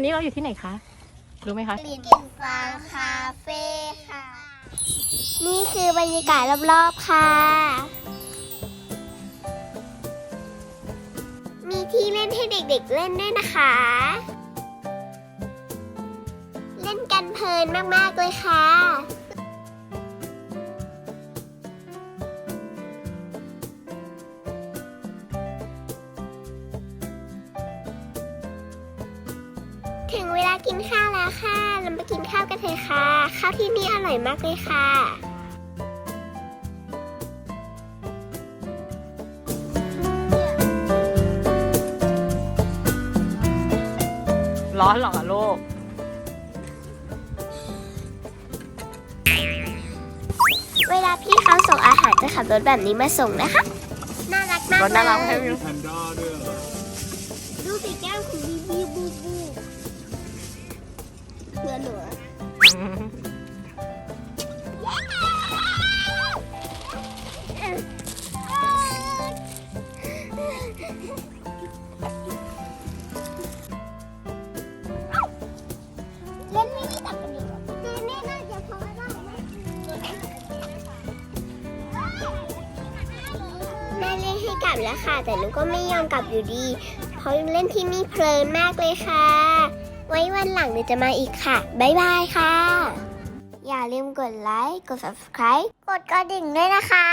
อนนี้เราอยู่ที่ไหนคะ รู้ไหมคะ กลิ่นฟางคาเฟ่ค่ะ นี่คือบรรยากาศรอบๆค่ะ มีที่เล่นให้เด็กๆเล่นด้วยนะคะ เล่นกันเพลินมากๆเลยค่ะ ถึงเวลากินข้าวแล้วค่ะ เรามากินข้าวกันเถอะค่ะ ข้าวที่นี่อร่อยมากเลยค่ะร้อนหรอลูก เวลาพี่เขาส่งอาหารจะขับรถแบบนี้มาส่งนะคะ น่ารักมากรถน่ารักเลใช่ยไหมแพนด้าด้วยเหรอดูสีแก้มของบีบีบูบู เล่นไม่ได้จับกันอยู่เล่นไม่ได้จะพอได้ไหมแม่เล่นให้กลับแล้วค่ะ แต่หนูก็ไม่ยอมกลับอยู่ดี เพราะเล่นที่นี่เพลินมากเลยค่ะ ไว้วันหลังหนูจะมาอีกค่ะ บ๊ายบายค่ะ อย่าลืมกดไลค์ กด subscribe กดกระดิ่งด้วยนะคะ